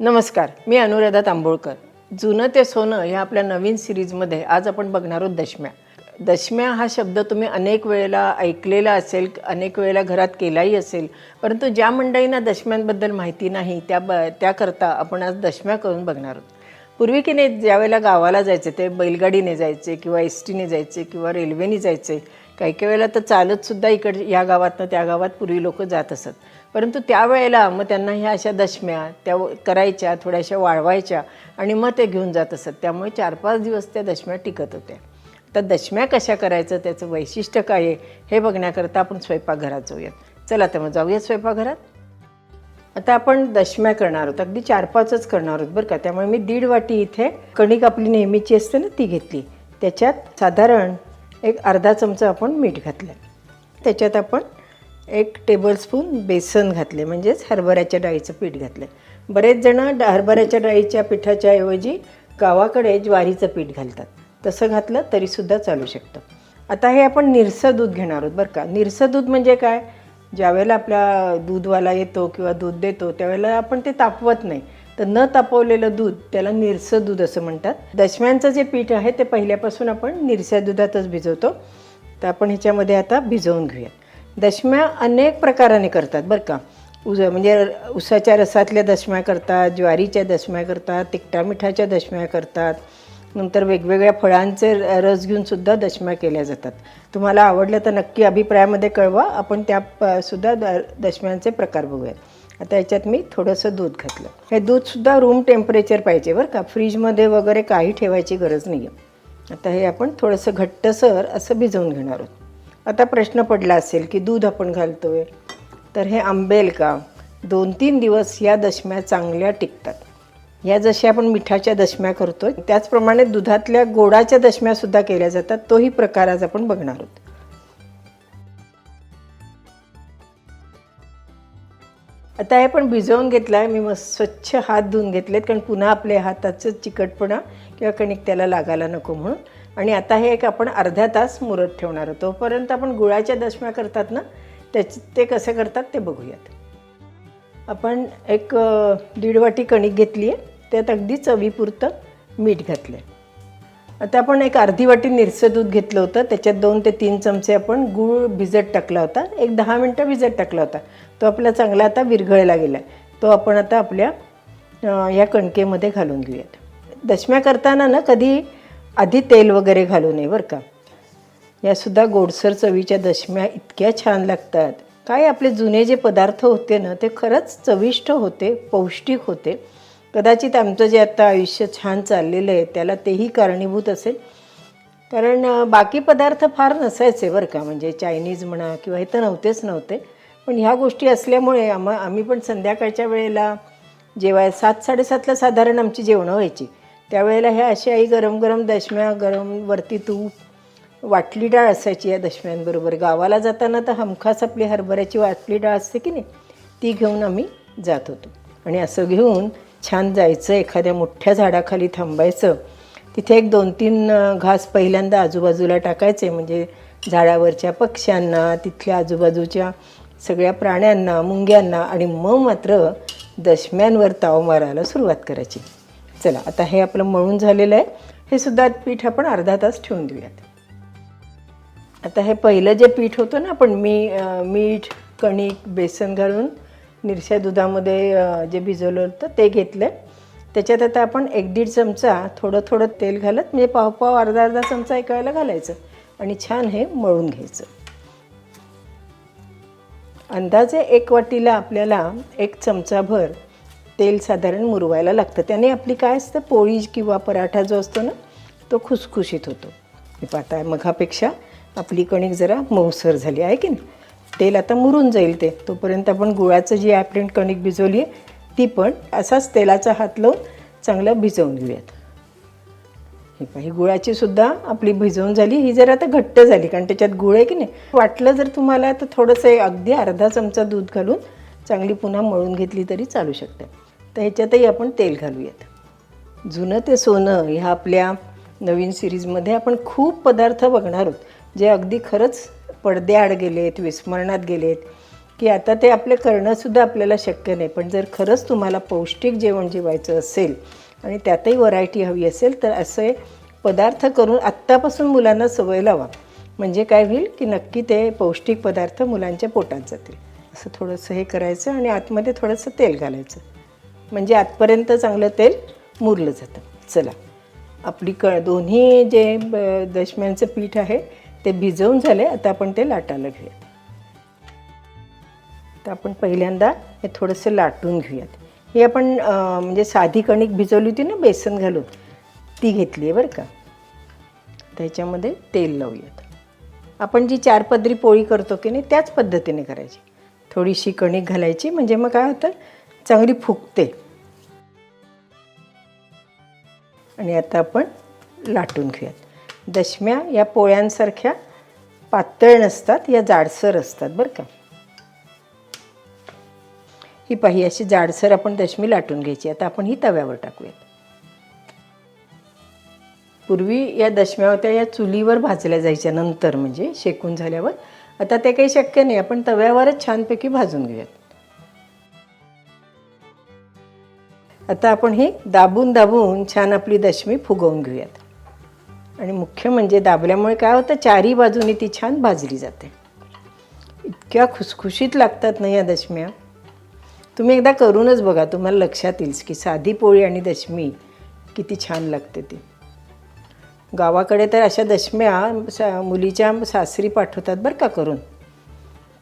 नमस्कार मी अनुराधा तांबोळकर. जुनं ते सोनं ह्या आपल्या नवीन सिरीजमध्ये आज आपण बघणार आहोत दशम्या. दशम्या हा शब्द तुम्ही अनेक वेळेला ऐकलेला असेल अनेक वेळेला घरात केलाही असेल परंतु ज्या मंडळींना दशम्यांबद्दल माहिती नाही त्या ब त्याकरता आपण आज दशम्या करून बघणार आहोत. पूर्वी की नाही ज्यावेळेला गावाला जायचे ते बैलगाडीने जायचे किंवा एस टीने जायचे किंवा रेल्वेने जायचे काही काही वेळेला तर चालतसुद्धा इकड या गावातनं त्या गावात पूर्वी लोक जात असत. परंतु त्यावेळेला मग त्यांना ह्या अशा दशम्या त्या करायच्या थोड्याशा वाळवायच्या आणि मग ते घेऊन जात असत. त्यामुळे चार पाच दिवस त्या दशम्या टिकत होत्या. तर दशम्या कशा करायचं त्याचं वैशिष्ट्य काय आहे हे बघण्याकरता आपण स्वयंपाकघरात जाऊयात. चला तर मग जाऊयात स्वयंपाकघरात. आता आपण दशम्या करणार आहोत. अगदी चार पाचच करणार आहोत बरं का. त्यामुळे मी दीड वाटी इथे कणिक आपली नेहमीची असते ना ती घेतली. त्याच्यात साधारण एक अर्धा चमचा आपण मीठ घातलं. त्याच्यात आपण एक टेबलस्पून बेसन घातले म्हणजेच हरभऱ्याच्या डाळीचं पीठ घातलं. बरेच जण डा- हरभऱ्याच्या डाळीच्या पिठाच्या ऐवजी गावाकडे ज्वारीचं पीठ घालतात. तसं घातलं तरीसुद्धा चालू शकतं. आता हे आपण निरसं दूध घेणार आहोत बरं का. निरसं दूध म्हणजे काय? ज्यावेळेला आपला दूधवाला येतो किंवा दूध देतो त्यावेळेला आपण ते तापवत नाही. तर न तापवलेलं दूध त्याला निरसं दूध असं म्हणतात. दशम्यांचं जे पीठ आहे ते पहिल्यापासून आपण निरस्या दुधातच भिजवतो. तर आपण ह्याच्यामध्ये आता भिजवून घेऊयात. दशम्या अनेक प्रकाराने करतात बरं का. उज म्हणजे उसाच्या रसातल्या दशम्या करतात ज्वारीच्या दशम्या करतात तिखटा मिठाच्या दशम्या करतात. नंतर वेगवेगळ्या फळांचे र- रस घेऊन सुद्धा दशम्या केल्या जातात. तुम्हाला आवडलं तर नक्की अभिप्रायामध्ये कळवा. आपण त्या प- सुद्धा द दशम्यांचे प्रकार बघूयात. आता याच्यात मी थोडंसं दूध घातलं. हे दूधसुद्धा रूम टेम्परेचर पाहिजे बरं का. फ्रीजमध्ये वगैरे काही ठेवायची गरज नाही आहे आता हे आपण थोडंसं घट्टसर असं भिजवून घेणार आहोत. आता प्रश्न पडला असेल की दूध आपण घालतो आहे तर हे आंबेल का? दोन तीन दिवस या दशम्या चांगल्या टिकतात. या जशा आपण मिठाच्या दशम्या करतो त्याचप्रमाणे दुधातल्या गोडाच्या दशम्यासुद्धा केल्या जातात. तोही प्रकार आज आपण बघणार आहोत. आता हे पण भिजवून घेतलं आहे मी मस्त स्वच्छ हात धुवून घेतलेत कारण पुन्हा आपल्या हाताचं चिकटपणा किंवा कणिक त्याला लागायला नको म्हणून. आणि आता हे एक आपण अर्धा तास मुरत ठेवणार आहोत. तोपर्यंत आपण गुळाच्या दशम्या करतात ना त्याच ते कसे करतात ते बघूयात. आपण एक दीड वाटी कणिक घेतली आहे त्यात अगदी चवीपुरतं मीठ घातलं आहे आता आपण एक अर्धी वाटी निरसं दूध घेतलं होतं. त्याच्यात दोन ते तीन चमचे आपण गूळ भिजत टाकला होता. एक दहा मिनटं भिजत टाकला होता. तो आपला चांगला आता विरघळला गेला आहे. तो आपण आता आपल्या या कणकेमध्ये घालून घेऊयात. दशम्या करताना ना कधी आधी तेल वगैरे घालू नये बरं का. यासुद्धा गोडसर चवीच्या दशम्या इतक्या छान लागतात. काय आपले जुने जे पदार्थ होते ना ते खरंच चविष्ट होते पौष्टिक होते. कदाचित आमचं जे आता आयुष्य छान चाललेलं आहे त्याला तेही कारणीभूत असेल. कारण बाकी पदार्थ फार नसायचे बरं का म्हणजे चायनीज म्हणा किंवा हे तर नव्हतेच नव्हते. पण ह्या गोष्टी असल्यामुळे आम्हा आम्ही पण संध्याकाळच्या वेळेला जेवाय सात साडेसातला साधारण आमची जेवणं व्हायची. त्यावेळेला ह्या अशी आई गरम गरम दशम्या गरम वरती तूप वाटली डाळ असायची या दशम्यांबरोबर. गावाला जाताना तर हमखास आपली हरभऱ्याची वाटली डाळ असते की नाही ती घेऊन आम्ही जात होतो. आणि असं घेऊन छान जायचं एखाद्या मोठ्या झाडाखाली थांबायचं. तिथे एक दोन तीन घास पहिल्यांदा आजूबाजूला टाकायचे म्हणजे झाडावरच्या पक्ष्यांना तिथल्या आजूबाजूच्या सगळ्या प्राण्यांना मुंग्यांना आणि मग मात्र दशम्यांवर ताव मारायला सुरुवात करायची. चला आता हे आपलं मळून झालेलं आहे. हे सुद्धा पीठ आपण अर्धा तास ठेवून देऊयात. आता हे पहिलं जे पीठ होतं ना आपण मी मीठ कणिक बेसन घालून निरश्या दुधामध्ये जे भिजवलं होतं ते घेतलं. त्याच्यात आता आपण एक दीड चमचा थोडं थोडं तेल घालत म्हणजे पाव पाव अर्धा अर्धा चमचा एका वेळेला घालायचं आणि छान हे मळून घ्यायचं. अंदाजे एक वाटीला आपल्याला एक चमचाभर तेल साधारण मुरवायला लागतं. त्याने आपली काय असतं पोळी किंवा पराठा जो असतो ना तो खुसखुशीत होतो. हे पाहता मघापेक्षा आपली कणिक जरा मऊसर झाली आहे की नाही? तेल आता मुरून जाईल ते. तोपर्यंत आपण गुळाचं जी ॲपरेंट कणिक भिजवली आहे ती पण असाच तेलाचा हात लावून चांगलं भिजवून घेऊयात. हे पहा, ही गुळाची सुद्धा आपली भिजवून झाली ही जर आता घट्ट झाली कारण त्याच्यात गुळ आहे की नाही? वाटलं जर तुम्हाला तर थोडंसं अगदी अर्धा चमचा दूध घालून चांगली पुन्हा मळून घेतली तरी चालू शकते. तर ह्याच्यातही आपण तेल घालूयात. जुनं ते सोनं ह्या आपल्या नवीन सिरीजमध्ये आपण खूप पदार्थ बघणार आहोत जे अगदी खरंच पडद्याआड गेलेत विस्मरणात गेलेत की आता ते आपले करणंसुद्धा आपल्याला शक्य नाही. पण जर खरंच तुम्हाला पौष्टिक जेवण जेवायचं असेल आणि त्यातही व्हरायटी हवी असेल तर असे पदार्थ करून आत्तापासून मुलांना सवय लावा. म्हणजे काय होईल की नक्की ते पौष्टिक पदार्थ मुलांच्या पोटात जातील. असं थोडंसं हे करायचं आणि आतमध्ये थोडंसं तेल घालायचं. म्हणजे आतपर्यंत चांगलं तेल मुरलं जातं. चला आपली क दोन्ही जे ब- दशम्यांचं पीठ आहे ते भिजवून झाले आता आपण ते लाटायला घेऊया. तर आपण पहिल्यांदा हे थोडंसं लाटून घेऊयात. हे आपण म्हणजे साधी कणिक भिजवली होती ना बेसन घालून ती घेतली आहे बरं का. त्याच्यामध्ये तेल लावूयात. आपण जी चार पदरी पोळी करतो की नाही त्याच पद्धतीने करायची. थोडीशी कणिक घालायची म्हणजे मग काय होतं चांगली फुगते. आणि आता आपण लाटून घेऊयात. दशम्या या पोळ्यांसारख्या पातळ नसतात या जाडसर असतात बरं का. ही पाही अशी जाडसर आपण दशमी लाटून घ्यायची. आता आपण ही तव्यावर टाकूयात. पूर्वी या दशम्या होत्या या चुलीवर भाजल्या जायच्या नंतर म्हणजे शेकून झाल्यावर. आता ते काही शक्य नाही आपण तव्यावरच छानपैकी भाजून घेऊयात. आता आपण ही दाबून दाबून छान आपली दशमी फुगवून घेऊयात. आणि मुख्य म्हणजे दाबल्यामुळे काय होतं? चारी बाजूनी ती छान भाजली जाते. इतक्या खुसखुशीत लागतात ना या दशम्या. तुम्ही एकदा करूनच बघा तुम्हाला लक्षात येईल की साधी पोळी आणि दशमी किती छान लागते ती. गावाकडे तर अशा दशम्या सा मुलीच्या सासरी पाठवतात बरं का करून.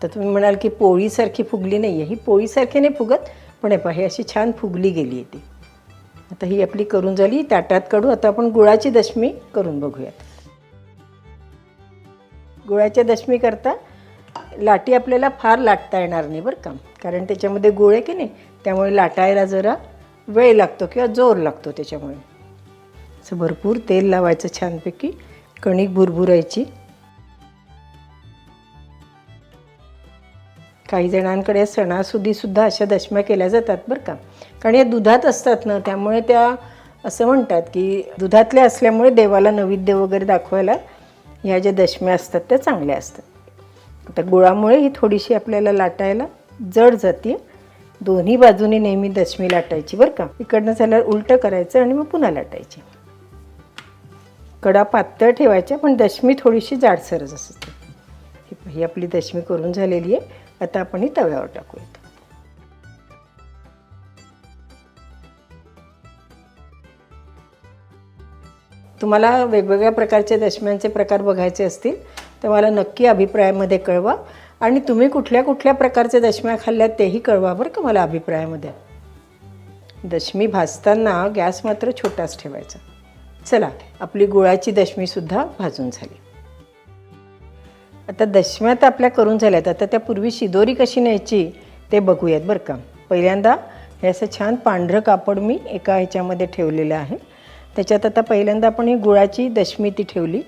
तर तुम्ही म्हणाल की पोळीसारखी फुगली नाही आहे ही पोळीसारखी नाही फुगत पण हे पहा अशी छान फुगली गेली आहे ती. आता ही आपली करून झाली ताटात काढू. आता आपण गुळाची दशमी करून बघूयात. गुळाच्या दशमी करता लाटी आपल्याला फार लाटता येणार नाही बरं का. कारण त्याच्यामध्ये गुळ आहे की नाही त्यामुळे लाटायला जरा वेळ लागतो किंवा जोर लागतो त्याच्यामुळे. असं भरपूर तेल लावायचं छानपैकी. कणिक भुरभुरायची. काही जणांकडे सणासुदीसुद्धा अशा दशम्या केल्या जातात बरं का. कारण या दुधात असतात ना त्यामुळे त्या असं म्हणतात की दुधातल्या असल्यामुळे देवाला नैवेद्य वगैरे दाखवायला ह्या ज्या दशम्या असतात त्या चांगल्या असतात. आता गुळामुळे ही थोडीशी आपल्याला लाटायला जड जाते दोन्ही बाजूने नेहमी दशमी लाटायची बरं का. इकडनं झाल्यावर उलटं करायचं आणि मग पुन्हा लाटायची. कडा पातळ ठेवायच्या पण दशमी थोडीशी जाडसरच असते. ही आपली दशमी करून झालेली आहे. आता आपण ही तव्यावर टाकूयात. तुम्हाला वेगवेगळ्या प्रकारचे दशम्यांचे प्रकार बघायचे असतील तर मला नक्की अभिप्रायामध्ये कळवा आणि तुम्ही कुठल्या कुठल्या प्रकारचे दशम्या खाल्ल्यात तेही कळवा बरं का मला अभिप्रायामध्ये. दशमी भाजताना गॅस मात्र छोटाच ठेवायचा. चला आपली गुळाची दशमीसुद्धा भाजून झाली. आता दशम्या तर आपल्या करून झाल्यात. आता त्या पूर्वी शिदोरी कशी न्यायची ते बघूयात बरं का. पहिल्यांदा हे असं छान पांढरं कापड मी एका ह्याच्यामध्ये ठेवलेलं आहे. त्याच्यात आता पहिल्यांदा आपण ही गुळाची दशमी ती ठेवली.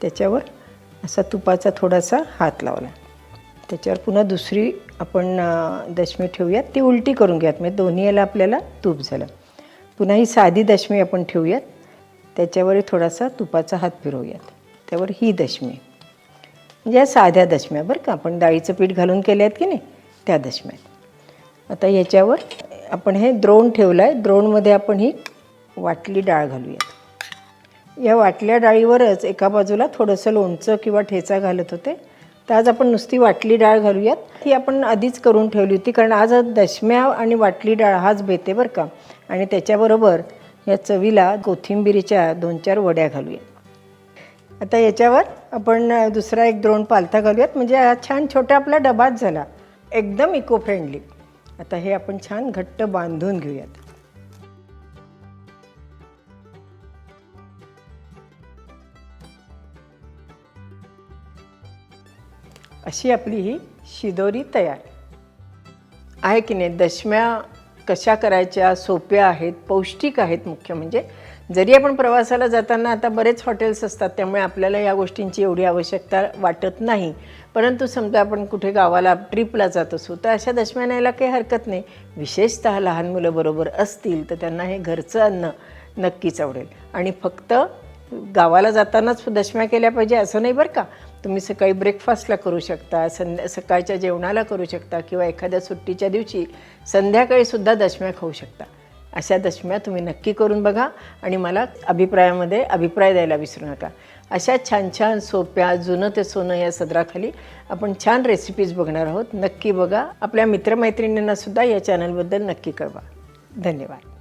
त्याच्यावर असा तुपाचा थोडासा हात लावला. त्याच्यावर पुन्हा दुसरी आपण दशमी ठेवूयात. ती उलटी करून घ्यात. म्हणजे दोन्ही याला आपल्याला तूप झालं. पुन्हा ही साधी दशमी आपण ठेवूयात. त्याच्यावर थोडासा तुपाचा हात फिरवूयात. त्यावर ही दशमी. म्हणजे या साध्या दशम्या बरं का? आपण डाळीचं पीठ घालून केले आहेत की नाही त्या दशम्यात. आता याच्यावर आपण हे द्रोण ठेवलं आहे द्रोणमध्ये आपण ही वाटली डाळ घालूयात. या वाटल्या डाळीवरच एका बाजूला थोडंसं लोणचं किंवा ठेचा घालत होते. तर आज आपण नुसती वाटली डाळ घालूयात. ती आपण आधीच करून ठेवली होती कारण आज दशम्या आणि वाटली डाळ हाच बेते बरं का? आणि त्याच्याबरोबर या चवीला कोथिंबिरीच्या दोन चार वड्या घालूया आता याच्यावर आपण दुसरा एक द्रोण पालथा घालूयात. म्हणजे हा छान छोटा आपला डबाच झाला. एकदम इको फ्रेंडली आता हे आपण छान घट्ट बांधून घेऊयात. अशी आपली ही शिदोरी तयार. आहे की नाही? दशम्या कशा करायच्या? सोप्या आहेत? पौष्टिक आहेत मुख्य म्हणजे. जरी आपण प्रवासाला जाताना आता बरेच हॉटेल्स असतात त्यामुळे आपल्याला या गोष्टींची एवढी आवश्यकता वाटत नाही. परंतु समजा आपण कुठे गावाला ट्रिपला जात असू तर अशा दशम्या न्यायला काही हरकत नाही. विशेषतः लहान मुलं बरोबर असतील तर त्यांना हे घरचं अन्न नक्कीच आवडेल. आणि फक्त गावाला जातानाच दशम्या केल्या पाहिजे असं नाही बरं का. तुम्ही सकाळी ब्रेकफास्टला करू शकता संध्या सकाळच्या जेवणाला करू शकता किंवा एखाद्या सुट्टीच्या दिवशी संध्याकाळीसुद्धा दशम्या खाऊ शकता. अशा दशम्या तुम्ही नक्की करून बघा आणि मला अभिप्रायामध्ये अभिप्राय द्यायला विसरू नका. अशा छान छान सोप्या जुनं ते सोनं या सदराखाली आपण छान रेसिपीज बघणार आहोत. नक्की बघा. आपल्या मित्रमैत्रिणींनासुद्धा या चॅनलबद्दल नक्की कळवा. धन्यवाद.